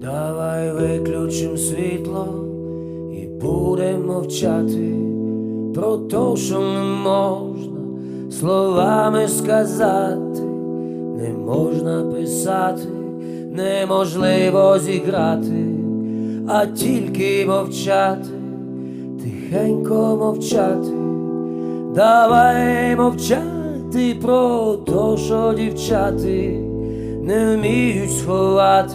Давай виключим світло і будемо мовчати. Про те, що не можна словами сказати, не можна писати, неможливо зіграти, а тільки мовчати, тихенько мовчати, давай мовчати про те, що дівчати не вміють сховати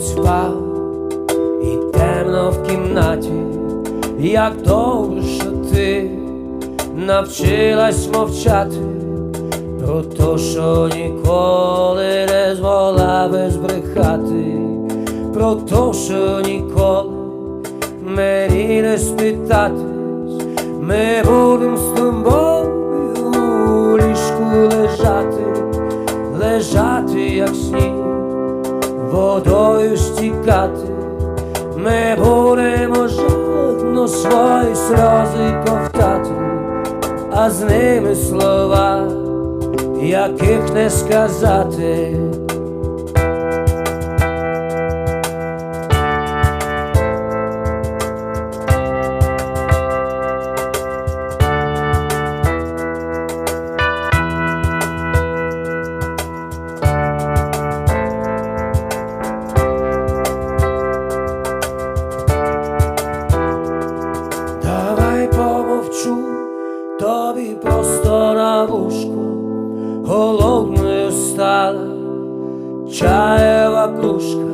Впав і темно в кімнаті, як добре, що ти навчилась мовчати. Про те, що ніколи не змогла би збрехати, про те, що ніколи мені не спитатись, ми будем з тобою стікати, ми будемо жодно свої сльози ковтати, а з ними слова, яких не сказати. Голодною стала чаєва кружка,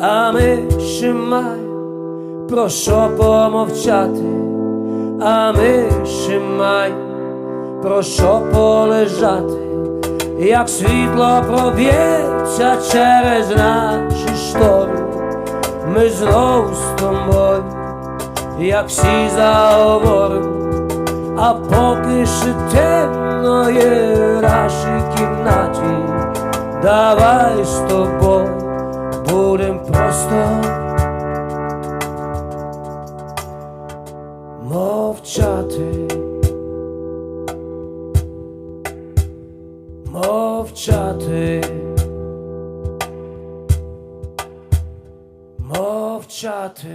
а ми ще маємо про що помовчати, а ми ще маємо про що полежати, як світло проб'ється через наші штори, ми знову з тобою як всі заговорим, а поки ще темно є в нашій кімнаті, давай з тобою будем просто. Мовчати, мовчати, мовчати.